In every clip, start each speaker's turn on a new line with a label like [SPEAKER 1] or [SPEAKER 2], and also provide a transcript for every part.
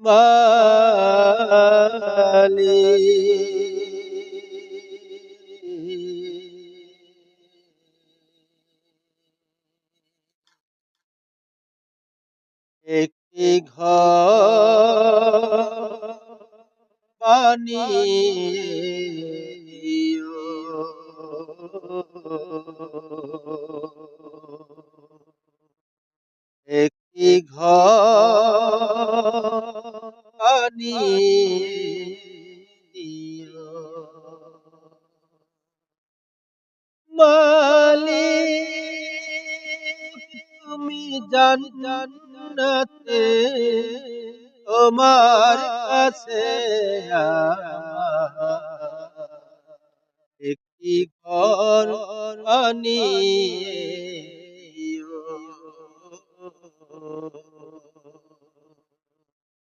[SPEAKER 1] মানে ঘর বানিয়ে একটি ঘর বানিয়ে মালিক তুমি জান জান্নাতে তোমার কাছে একটি ঘর বানিয়ে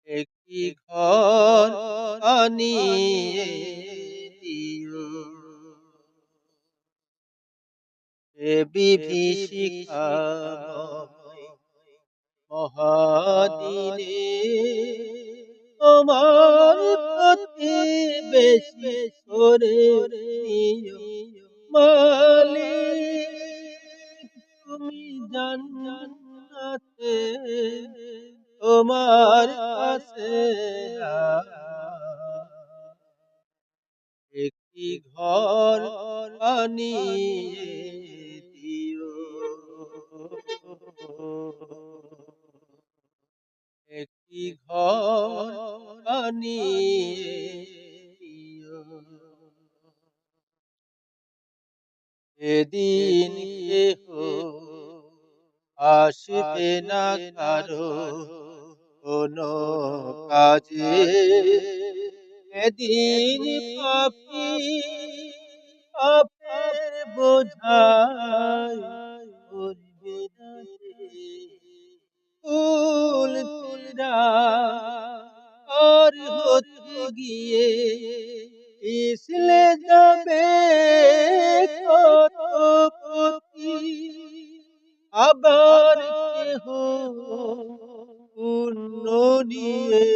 [SPEAKER 1] একটি ঘর বানিয়ে বিভীষিকা মহাদিনে তোমার প্রতি বেশি করে মালিক তুমি জান্নাতে তোমার কাছে একটি ঘর বানিয়ে ঘর এদিন কেহ আসবে না কারও কোনো কাজে। এদিন পাপি পাপের বোঝায় পিছলে যাবে আবার কেহ পুণ্য নিয়ে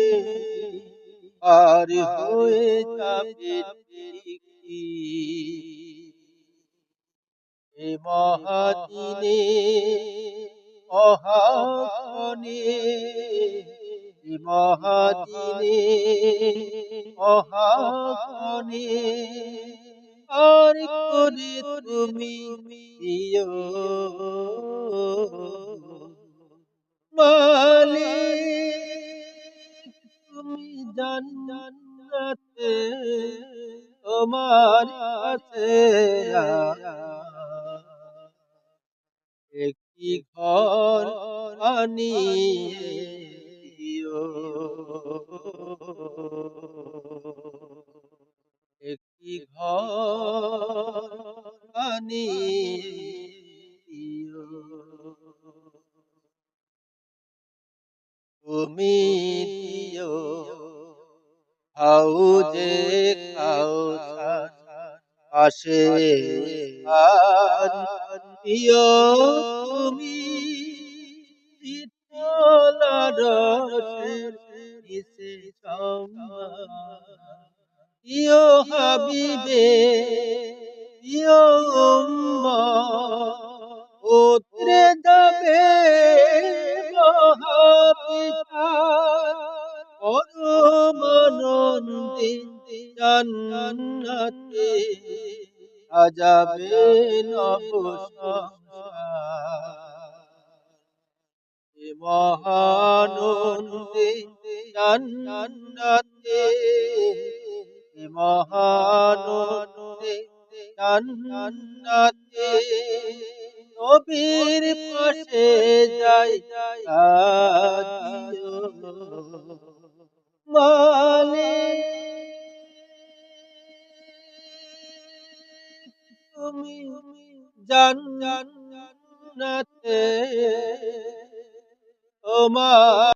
[SPEAKER 1] আর হয়ে যাবে এ মহাদিনে এ মহাদিনে মহাক্ষণে আর করে তুমি দিও মালিক তুমি জান্নাতে তোমার কাছে একটি ঘর দিও একটি দিও তুমি দিও। হাউজে খাও আসে দিও। তুমি শীতলার নিচে দিও হাবিবে দিও উম্মা উতরে যাবে মহাপিতা পরমানন্দে জান্নাতে আজাবে নব মহানন্দে জান্নাতে মহানন্দে জান্নাতে নবীর পাশে যাই মানে তুমি জান্নাতে। ও Oh my.